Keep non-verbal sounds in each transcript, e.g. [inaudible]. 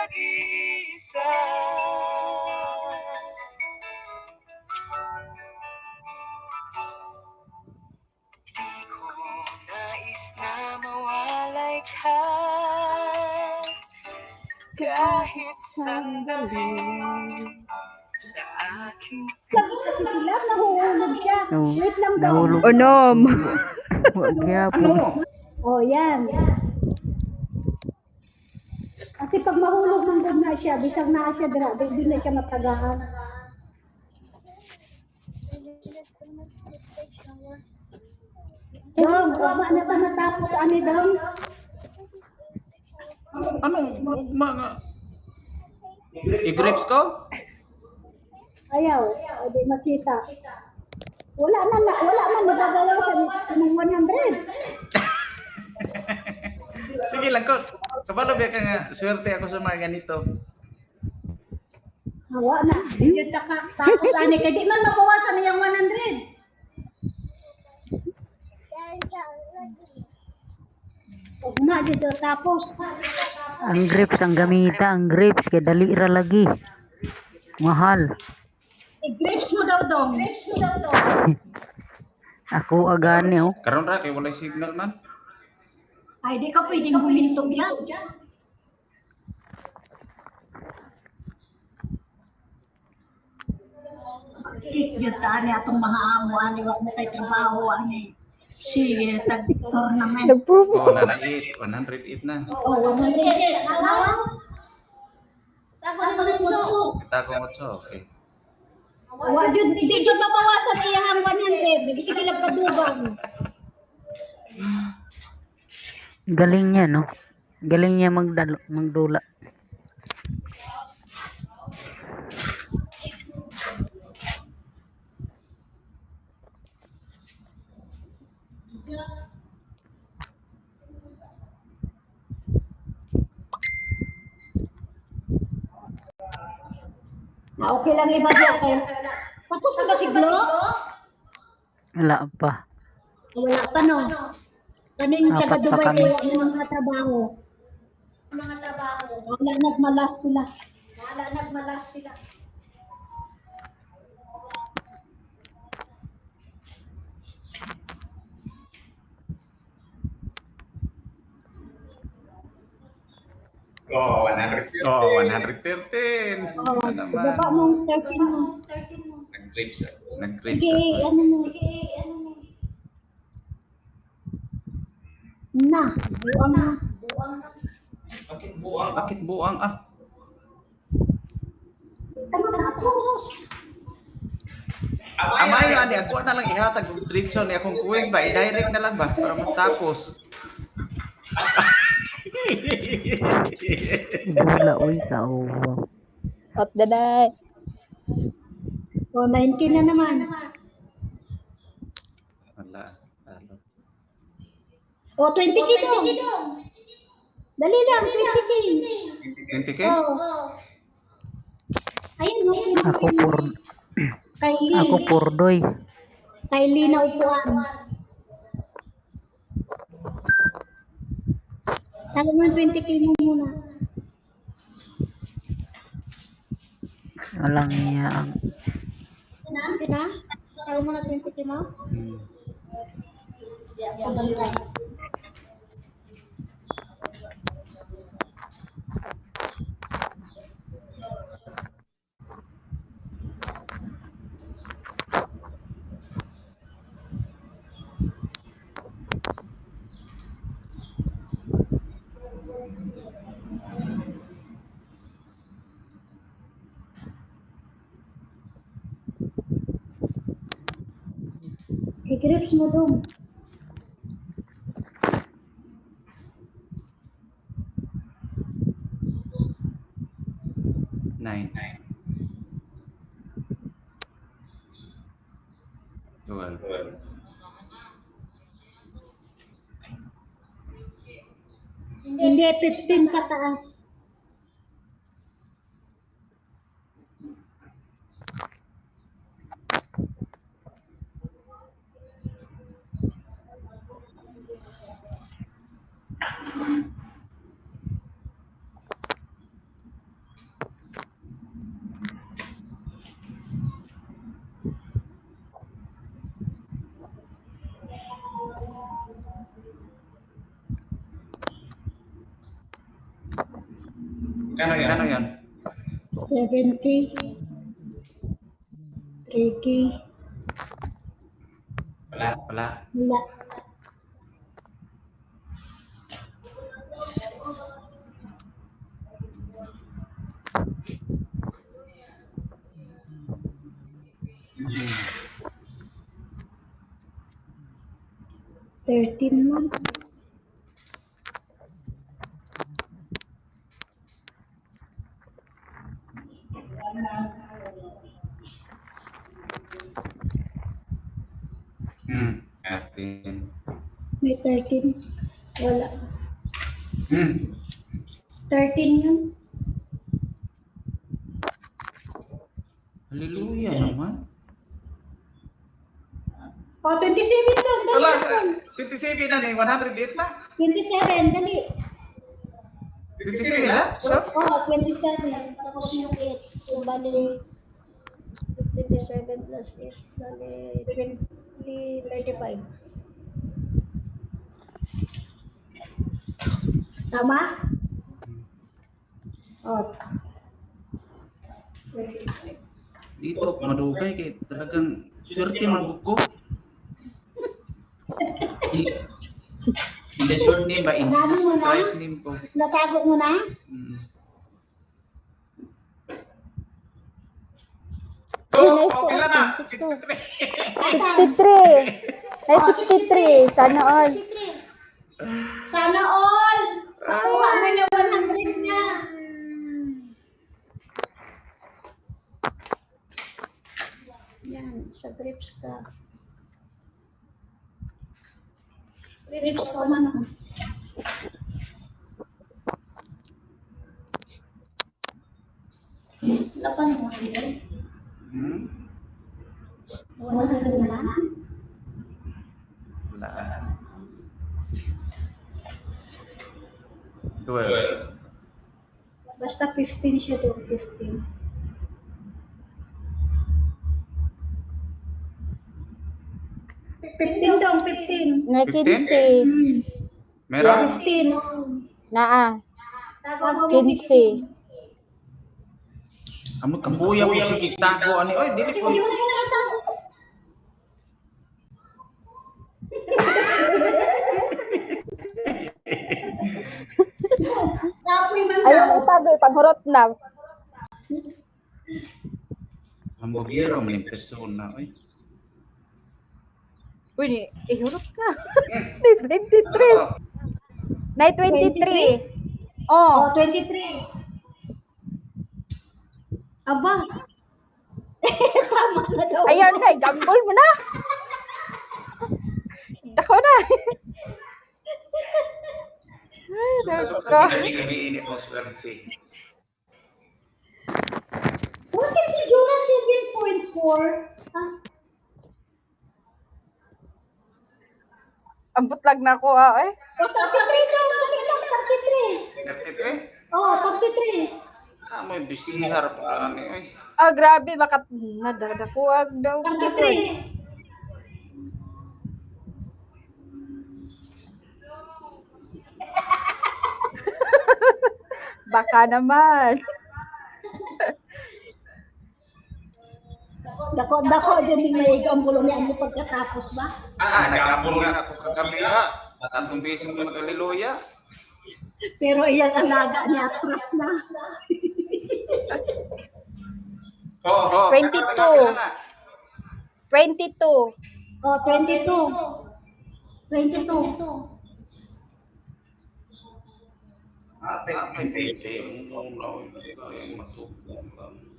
nag-iisa Di ko nais na mawalay ka Kahit sandali Sa aking Kasi sila, nahuhulog siya. Oo, Wait lang daw. nahulog. Unom. Wag Ano? yapon. [laughs] Oh, yan. Kasi pag mahulog ng good na siya, bisang na siya, dira, di, na siya matagahan. Dong, wala na ba natapos ani dong? Ano? Ugma nga. I-grapes ko? Ayaw, o di makita. Wala na, wala man nagagalaw sa, sa mga 100. Sige lang ko. Kabalo ba ka nga swerte ako sa mga ganito. Hawa na. Hindi ka tapos ani kay di man mabawasan na yung 100. Ugma dito tapos. Ang grapes ang gamita, ang grapes kay dali ra lagi. Mahal. I-grapes mo daw dong. Grapes mo daw dong. Ako agani oh. Karon ra kay walay signal man. Ay, di ka pwedeng humintog yan. Yun tani atong mga amo, ani, wag mo kay trabaho, ani. Sige, tag-tournament. Nagpupo. Oh, na 108 na. Oo, rin. Ano? Tama mo Kita ko mo to. Okay. Wa jud di jud mabawasan iyang 100. Sige lang kadubang. Galing niya no. Galing niya magdalo, magdula. Ah, okay lang iba di ako. Tapos na ba si Glo? Wala pa. Wala pa no. Kaning Apat taga pa Dubai kami. ko ang mga trabaho. Mga trabaho. Wala nagmalas sila. Wala nagmalas sila. Oh, 100. Oh, 113. Oh, Ano baba naman? mong 13 mo. 13 mo. Nag-grapes ako. Nag-grapes Sige, ako. ano mo. Sige, ano mo. Na, buwang na. Buwang na. Bakit buang? Bakit buang ah? Ano tapos? Amayo ani ako na lang ihatag og diretso ni akong quiz ba i-direct na lang ba para matapos. Dula oy ka oh. Out the night. O, 19 na naman. Wala. O, 20 kilo. Dali lang, 20 kilo. 20k? Oh. Ayun, no, Ako por Kay Lee. ako pordoy. Kay Lee na upuan. Talo mo 20 kilo muna. Walang niya ang Tina? Tina? Talo mo na 20 kilo? Hmm. I-grips mo doon. Nine. Twelve. Hindi, 15 pataas. Yan? Kano yan? 7K. 3K. Wala. Wala. Wala. Thirteen months. Hmm. Atin. May 13. Wala. Hmm. 13 yun. Hallelujah naman. Oh, 27 to. Dali Wala. naman. 27 na ni 108 na. 27, dali. 27 na? So? Oh, 27. Tapos yung 8. So, bali, 27 plus 8. Bali, 20, 35. Tama? Oh. Dito madugay kay talagang swerte magbuko. Hindi short name ba? In Ano mo na? Christ name ko. Natago mo na? Mm. Uy, Oh, okay lang na. okay. 63. 63. Ay, 63. Sana all. 63. Sana all! Nakuha na niya 100 niya. Yan, sa grips ka. Grips ka man ako. Lapan mo din. Hmm? Wala na naman. 12. Basta 15 siya doon, 15. Fifteen daw, fifteen. Nga 15. Meron? Fifteen. Naa. 15. Amo kabuya mo sige tago ani. Oy, dili ko. Hindi mo na kinakatago. Kapoy man Ayaw mo panghurot na. Hamburgero man yung persona. Oy. Uy, ihurot ka. 23. Nay 23. Oh, Oh, 23. Aba. [laughs] Tama na daw. ayaw na, gambol mo na. Ako na. Ay, So, nako. kami kami ini po swerte. Bakit si Jonas 7.4? Ah, Ambot lang na ako, ah, eh. oh, 33 daw. Dali lang, 33. 33. Oh, 33. Ah, may bisihar pa ani. Oy. Ah, grabe, baka nadadakuag daw. 33. [laughs] Baka naman. Dako, dako, dako. Diyan yung may gambulo niya ano pagkatapos ba? Ah, nagkapon nga ako kagabi ha. Tatong beses ko nag-hallelujah. Pero iyang alaga niya atras na. Oo, oh, 22. 22. Oh, 22. 22. Ate, ate, ate, mo na ay matubong lang.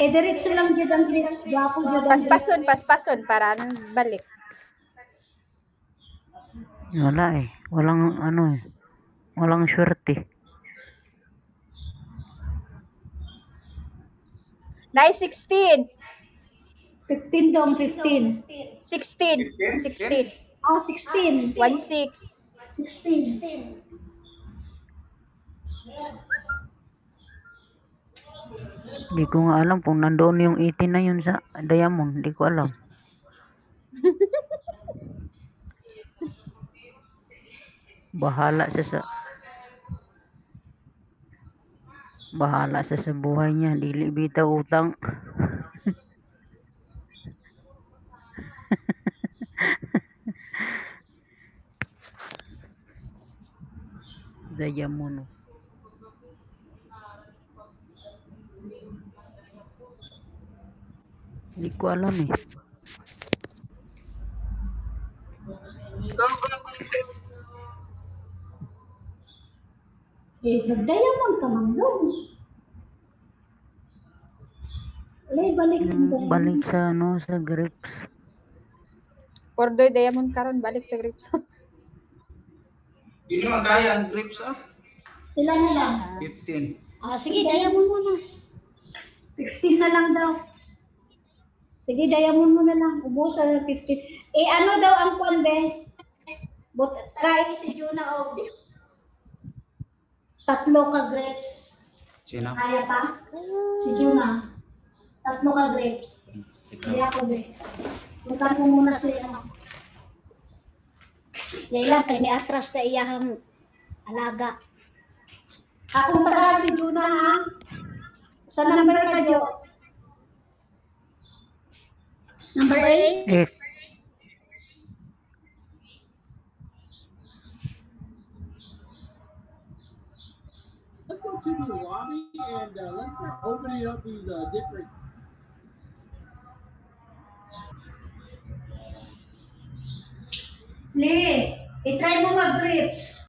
Eh, diretso lang dyan ang clips. Gwapo dyan ang Paspason, paspason, para balik. Wala eh. Walang ano eh. Walang swerte. Nay, 16. 15 daw, 15. 16. 16. Oh, 16. 1, 6. 16. Hindi ko nga alam kung nandoon yung 18 na yun sa Diamond. Hindi ko alam. Bahala siya sa Bahala siya sa buhay niya, dili bitaw utang. [laughs] Diamond. Hindi ko alam eh. Eh, nag-diamond ka man doon. Alay, balik yung Mm, diamond. Balik sa ano, sa grapes. Pordoy diamond karon balik sa grips. [laughs] Hindi naman kaya ang grips ah. Ilan na lang? 15. Ah, sige, diamond mo na. 15 na lang daw. Sige, diamond mo na lang. Ubus sa 15. Eh, ano daw ang kwan, be? But, kain si Juna o tatlo ka grapes. Sino? Kaya pa? Si Juna. Tatlo ka grapes. Hindi ako, be. Punta mo muna si ano. Yan lang, kay ni atras na iyahang alaga. Akong taga si Juna, ha? Sa number ka, Jo? Number 8? Eh, Let's go to the lobby and uh, let's start opening up these uh, different Lee, itry mo mag-grips.